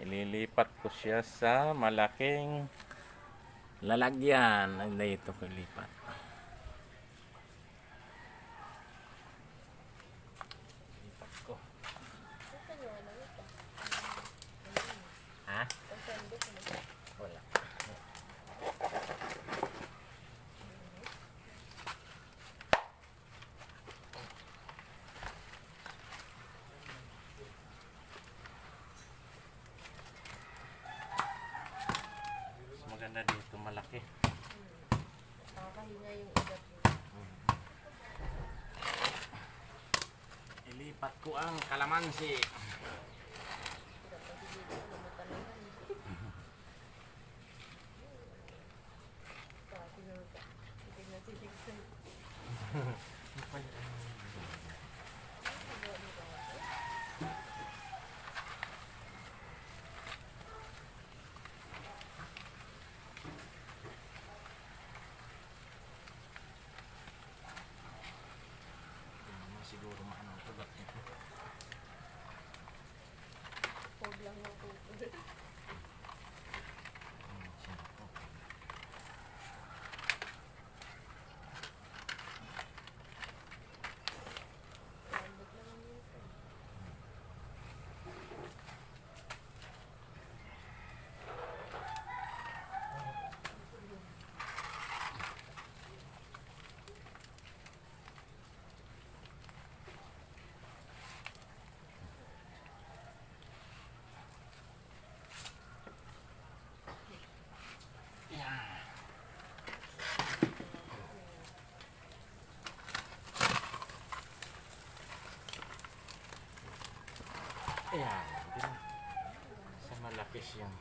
ililipat ko siya sa malaking lalagyan. Dito ko ilipat. Lipat ko. Ha? Wala. Mas maganda dito, malaki. Nakakahinga yung ugat. Ilipat ko ang kalamansi. Dapat hindi ko na matalaman. Pati na ka. Hindi na titigsan. Hindi naman siguro maano ang tugat nito. Huwag lang mo po. Hmm, siya po. Lambot naman yun. Yan. Ayan. Sa malaki siyang.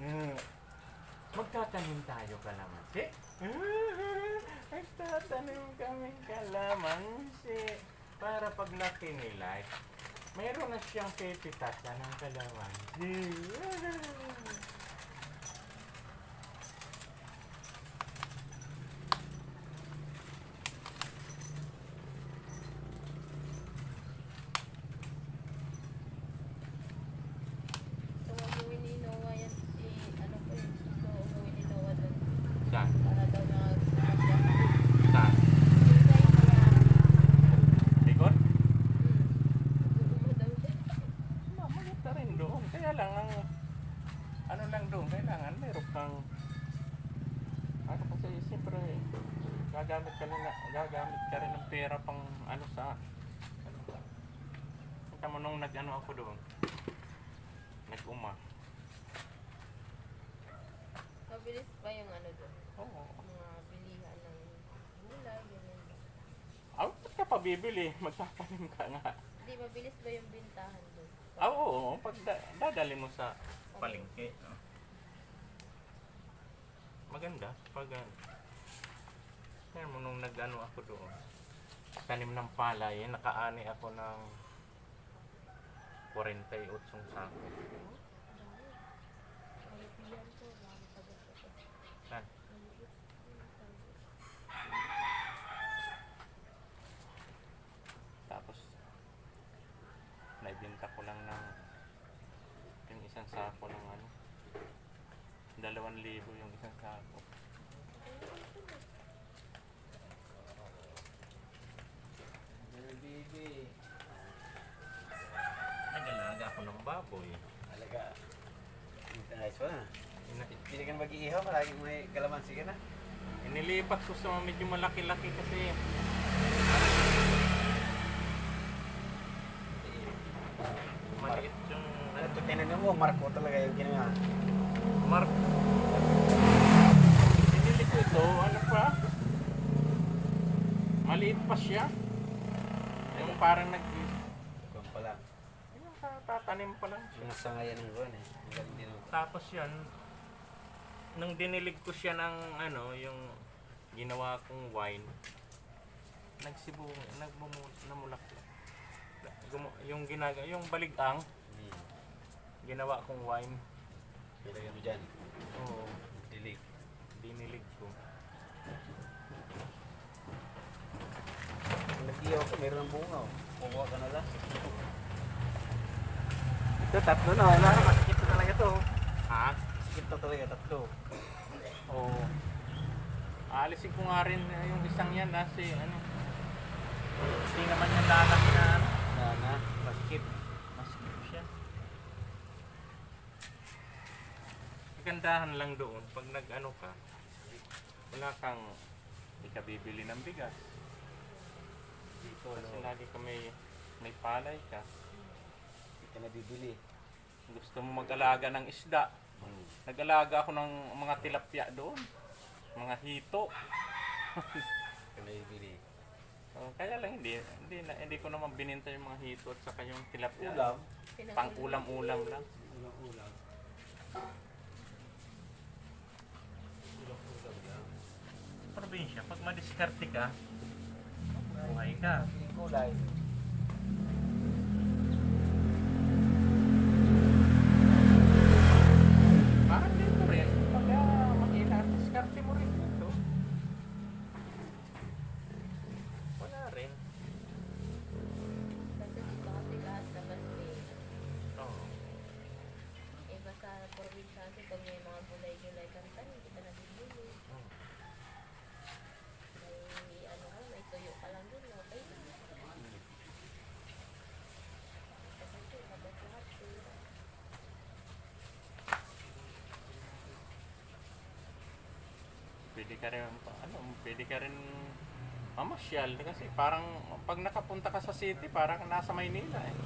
Mm. Magtatanim tayo kalamansi. Magtatanim kami kalamansi. Para paglaki nila, mayroon na siyang pipitatan ng kalamansi. So, ang gawin ni Noah yan, si, ano po yun, so, ang gawin ni Noah doon, Saan? para daw na, Saan? Likod? Gugulo daw siya. Ma, maganda rin doon. Kaya lang ang ano lang doon, kailangan meron kang ano kasi siyempre gagamit ka rin, na- gagamit ka rin ng pera pang ano sa ano Kita mo nung nag ano ako doon. Nag-uma. Mabilis pa yung ano doon, oo. Mga bilihan ng gulay, ganun. ah, ba't ka pa bibili? Magtatanim ka nga. Hindi, mabilis ba yung bintahan doon? ah, oo pag da- dadali mo sa palengke no? maganda pag ano Kaya mo nung nag-ano ako doon, tanim ng palay, nakaani ako ng 48 sako. Tapos, naibenta ko lang ng yung isang sako ng ano, dalawang libo yung isang sako. Baby. Nag-alaga ako ng baboy. Alaga. Ayos pa na. Ina- Hindi ka mag-iihaw, palaging may kalamansi ka na. Inilipat ko sa medyo malaki-laki kasi maliit yung Ano ito, tinanong mo, Marco talaga yung ginawa. Mark. Binili ko ito, ano pa? Maliit pa siya. Yung parang nag... Kung pala. Yung tatanim pa lang siya. Mga sangayan ng buwan eh. Tapos yan, nang dinilig ko siya ng ano, yung ginawa kong wine, nagsibu, nagmumu, namulaklak. Gumu- Yung ginaga, yung baligang, Hmm. ginawa kong wine. Ilagay mo dyan. Oo, Dilig. dinilig ko. Hindi ako, meron ng bunga. oh. Kukuha ka na lang. Ito, tatlo na. Wala na, masikip na talaga to. Ha? Sikip to talaga, tatlo. Oo. Aalisin ko nga rin eh, yung isang yan kasi ano. Hindi naman yan lalaki na ano. Na, na, maskip. Masikip siya. Kagandahan lang doon pag nag-ano ka, wala kang hindi ka bibili ng bigas. Dito, Kasi no? lagi ka may, may palay ka. Hindi ka nabibili. Gusto mo mag-alaga ng isda. Hmm. Nag-alaga ako ng mga tilapia doon. Mga hito. Nabibili. Oh, kaya lang hindi, hindi, na, hindi ko naman bininta yung mga hito at saka yung tilapia. Ulam. Pang ulam-ulam lang. Ulam-ulam. Ulam-ulam lang. Probinsya, pag madiskarte ka, buhay ka. Kulay. Parang dito rin, pag uh, mahina, diskarte mo rin dito. Wala rin. Kasi dito kasi lahat labas eh. Oo. Iba sa probinsya kasi pag may mga gulay-gulay kang tanim, hindi ka nabibili. Oo. May ano ka, may tuyo ka lang dun, okay na. Kasi ito, labas lahat eh. Pwede ka rin, ano, pwede ka rin mamasyal kasi parang pag nakapunta ka sa city parang nasa Maynila eh.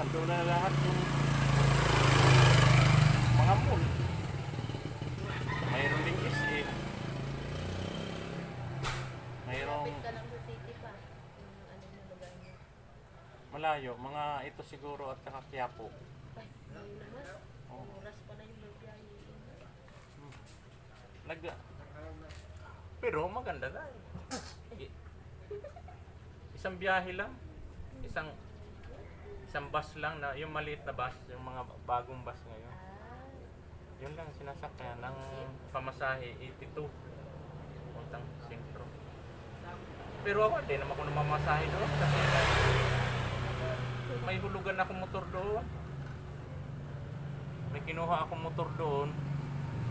Nandun na lahat yung mga mall. Mayroon ding pa. Yung ano malayo, mga ito siguro at saka Quiapo. Ay, may naman. Oo. Oras pa na yung magbiyahe. Nag Pero maganda na. Isang biyahe lang. Isang isang bus lang na yung maliit na bus, yung mga bagong bus ngayon. Yun lang sinasakyan ng pamasahe 82 puntang sentro. Pero ako hindi naman ako namamasahe doon kasi may hulugan akong motor doon. May kinuha akong motor doon.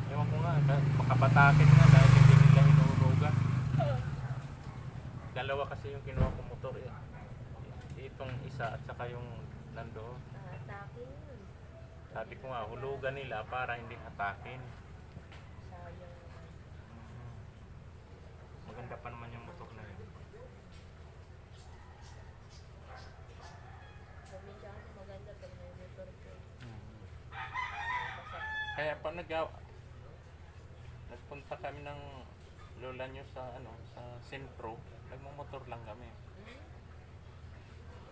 Ewan ko nga, ka- makabatakin nga dahil hindi nila hinuhulugan. Dalawa kasi yung kinuha kong motor eh. Itong isa at saka yung nandoon. ah, takin yun. Sabi ko nga, hulugan nila para hindi hatakin. Sayang naman. Maganda pa naman yung motor na yun. Probinsya kasi maganda pag may motor. Basta Kaya pa nag nagpunta kami ng lola nyo sa ano sa sentro, nagmumotor lang kami.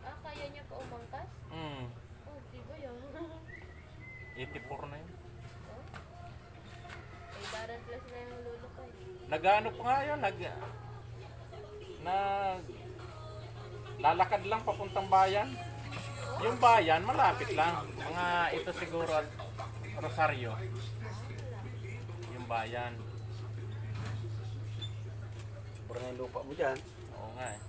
Ah, kaya niya pa umangkas? Hmm, Oh, di ba yun? 84 na yun. oh? Eh, daran plus na yung lolo ko eh. Nag-ano pa nga yun, nag nag lalakad lang papuntang bayan. Yung bayan, malapit lang. Mga ito siguro at Rosario. Yung bayan. Sobrang yung lupa mo dyan. Oo nga eh.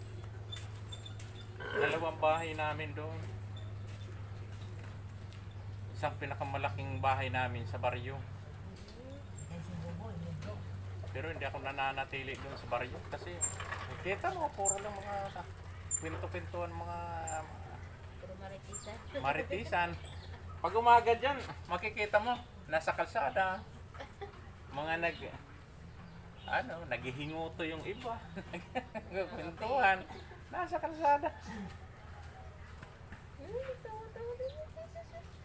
Dalawang bahay namin doon. Isang pinakamalaking bahay namin sa baryo. Pero hindi ako nananatili doon sa baryo kasi kita mo, puro lang mga kwento-kwentuhan, mga maritisan. maritisan. Pag umaga dyan, makikita mo, nasa kalsada. Mga nag, ano, naghihinguto yung iba. Nagkwentuhan. Nasa kalsada.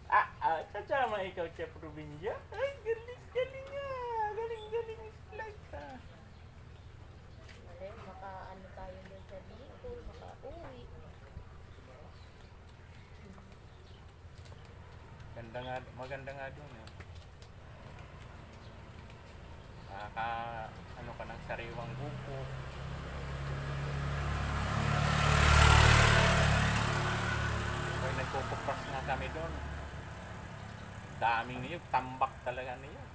Ah, ah, kasama ikaw sa probinsya? Ay, galing, galing nga. Galing, galing. Like, ah. Mali, maka ano tayo doon sa Bicol, maka-uwi. Ganda nga, maganda nga doon. Eh. Nakaka, ano ka ng sariwang buko. Pag nagpupukras nga kami doon, daming niyog, tambak talaga niyog.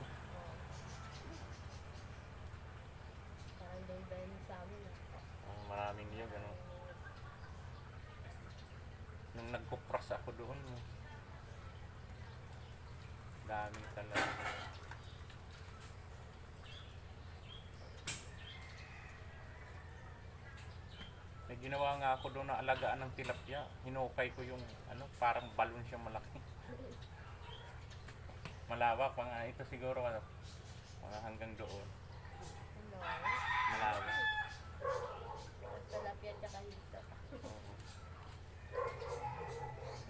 Parang din din sa amin. ah. Oh, Nagkupras ako doon. Daming talaga. May ginawa nga ako doon na alagaan ng tilapia. Hinukay ko yung ano, parang balon siya malaki. Malawak, mga ito siguro ano, mga hanggang doon. Malawak. Talapia tsaka hito.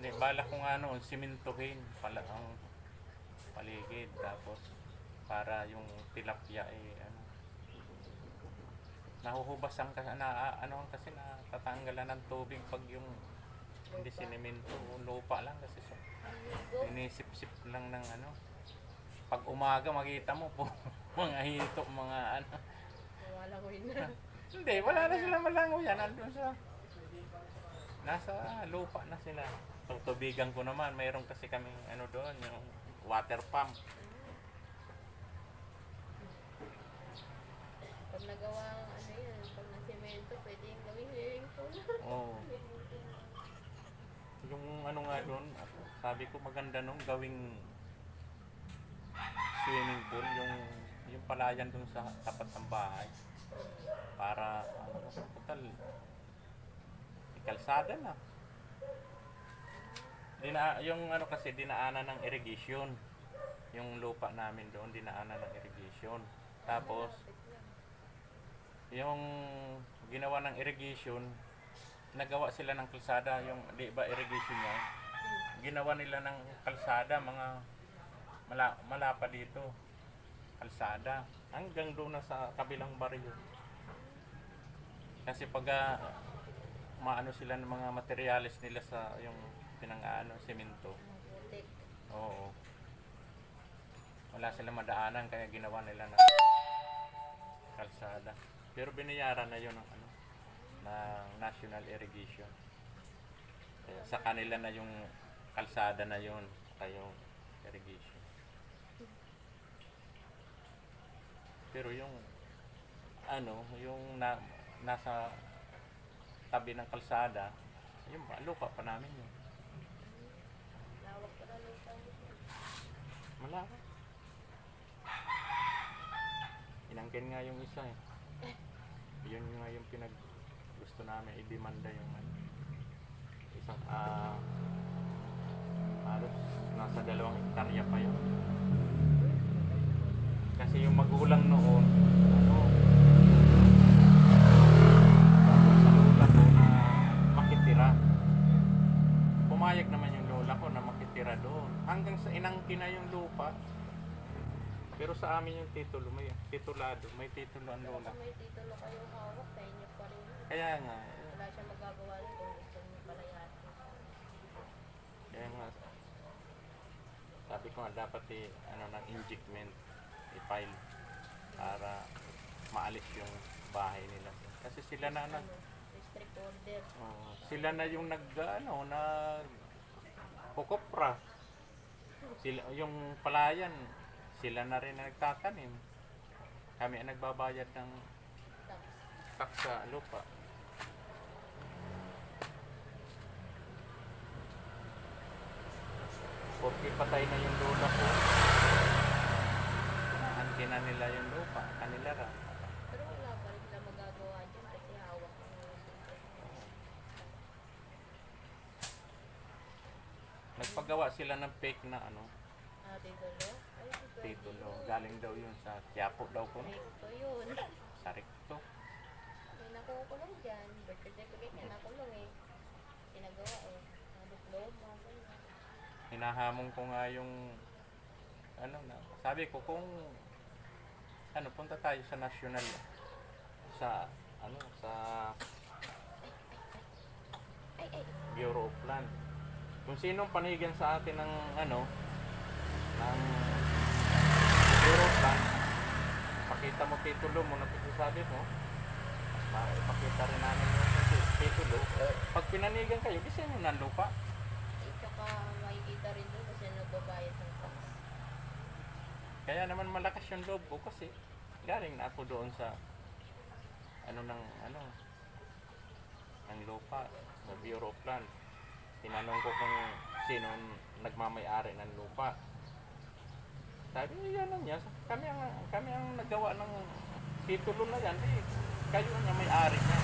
Hindi, bala ko nga noon, simintuhin pala ang paligid. Tapos, para yung tilapia eh, ano, nahuhubasan ka, na, ano kasi natatanggalan ng tubig pag yung hindi Lupa. siniminto, lupa lang kasi so, inisip-sip lang ng ano. Pag umaga makita mo po, mga hito, mga ano. Wala ko yun na. Hindi, wala na sila malango yan. Nandun sa... Nasa lupa na sila. Tutubigan ko naman. Mayroon kasi kaming ano doon, yung water pump. Pag nagawa ano yan, pag nasemento, pwede yung gawing swimming pool. Oo. Yung ano nga doon, sabi ko maganda nung gawing swimming pool, yung yung palayan doon sa tapat ng bahay. Para, ano, total, kalsada na. Dina, yung ano kasi, dinaanan ng irrigation. Yung lupa namin doon, dinaanan ng irrigation. Tapos, yung ginawa ng irrigation, nagawa sila ng kalsada, yung di ba irrigation niya, ginawa nila ng kalsada, mga mala, malapa dito, kalsada, hanggang doon na sa kabilang baryo. Kasi pag ah, maano sila ng mga materials nila sa yung pinang-ano, semento. Oo. Wala silang madaanan kaya ginawa nila ng kalsada. Pero binayaran na yun ng ano, ng National Irrigation. Kaya sa kanila na yung kalsada na saka yung irrigation. Pero yung ano, yung na, nasa tabi ng kalsada, yung lupa pa namin yun. Lawak pa na lupa. Malaki. Inangkin nga yung isa eh. Yun nga yung pinag gusto namin i-demanda yung ano. Isang ah halos nasa dalawang hektarya pa yun. Kasi yung magulang noon, ano, sa lola ko na makitira. Pumayag naman yung lola ko na makitira doon. Hanggang sa inangkin na yung lupa. Pero sa amin yung titulo, may titulado, may titulo ang Pero lola. kung may titulo kayong hawak, sa inyo pa rin. yun. Kaya nga, Wala siya magagawa rin kung gusto niyo palayasin. kaya nga, sabi ko nga dapat i, ano, ng injectment, i-file para maalis yung bahay nila. Kasi sila na nag, Ano, restrict order. oh, sila na yung nag, ano, nag, pukopra. Sila, yung palayan, sila na rin na nagtatanim. Kami ang nagbabayad ng Tax. sa lupa. Porque patay na yung lola ko. Anti na nila yung lupa. Kanila ra. Pero wala pa rin sila magagawa dyan kasi hawak ng Nagpagawa sila ng fake na ano, Ah, titulo? Ay, titulo. Galing daw yun sa Quiapo daw ko. Recto yun. Sa recto. May nakukulong dyan. Birth certificate niya nakulong eh. Sinagawa eh. Diploma. ganyan. hinahamon ko nga yung ano na sabi ko kung ano punta tayo sa national sa ano sa Bureau of Land kung sinong panigan sa atin ng ano ng Land pakita mo titulo mo na pagsasabi mo ipakita rin namin yung titulo pag pinanigan kayo kasi nyo ng lupa tsaka makikita rin doon kasi nagbabayad ng tax. Kaya naman malakas yung loob ko kasi galing na ako doon sa ano ng ano ng lupa sa Bureau of Land. tinanong ko kung sino nagmamay-ari ng lupa. Sabi niya, yan niya, kami ang, kami ang nagawa ng titulo na yan, eh, kayo ang may-ari niya.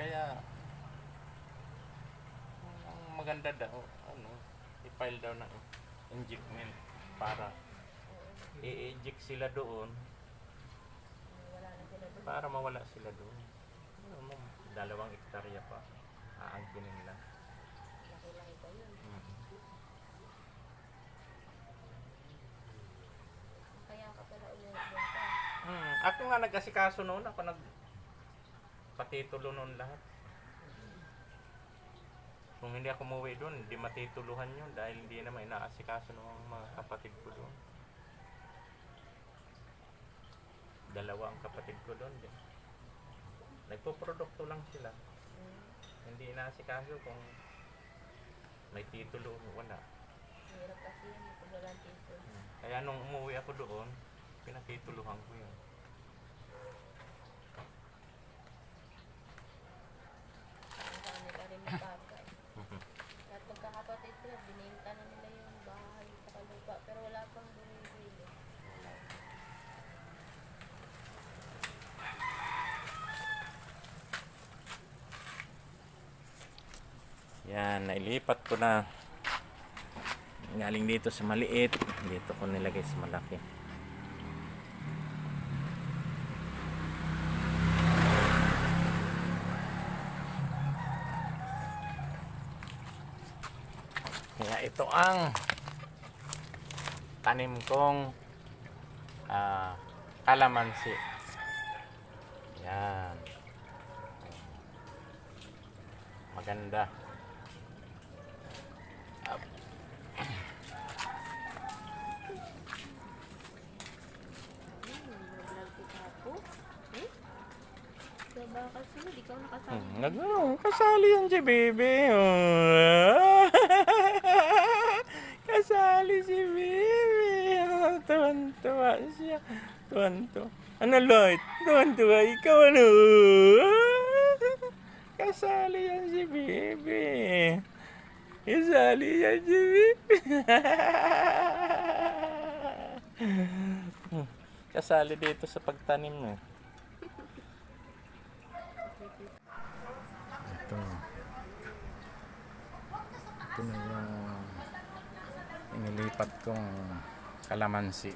Kaya, ang maganda daw, ano, i-file daw ng injectment para i-eject sila doon na para mawala sila doon. Dalawang ektarya pa. Aangkinin nila. Laki-laki pa yun. Mm. Kaya ka pala umuwi doon pa. Hmm, ako nga nag-asikaso noon, ako nag patitulo noon lahat. Kung hindi ako umuwi doon, hindi matituluhan yun dahil hindi naman inaasikaso ng mga kapatid ko doon. Dalawa ang kapatid ko doon din. Nagpo-produkto lang sila. Hindi inaasikaso kung may titulo wala. Hirap kasi yun. Pag walang titulo. Hmm. Kaya nung umuwi ako doon, pinatituluhan ko yun. Ang dami pa rin bagay. At magkakapatid sila, bininta na nila yung bahay sa kalupa. Pero wala pang bumibili. Yan, nailipat ko na. Galing dito sa maliit, dito ko nilagay sa malaki. Kaya ito ang tanim kong ah, kalamansi. Yan. Maganda. Hmm, nag-vlog si Kapo. Eh? Sa bakal sunod, ikaw nakasama. Hmm, nag oh, kasali yan si. Oh. kasali si Bebe. Oh, tuwan-tuwa siya. Tuwan-tuwa. Ano, Lloyd? Tuwan-tuwa. Ikaw ano? kasali yan si Bebe. Kasali yan si Bebe. Hmm, kasali dito sa pagtanim eh. Ito. Ito na yung inilipat kong kalamansi.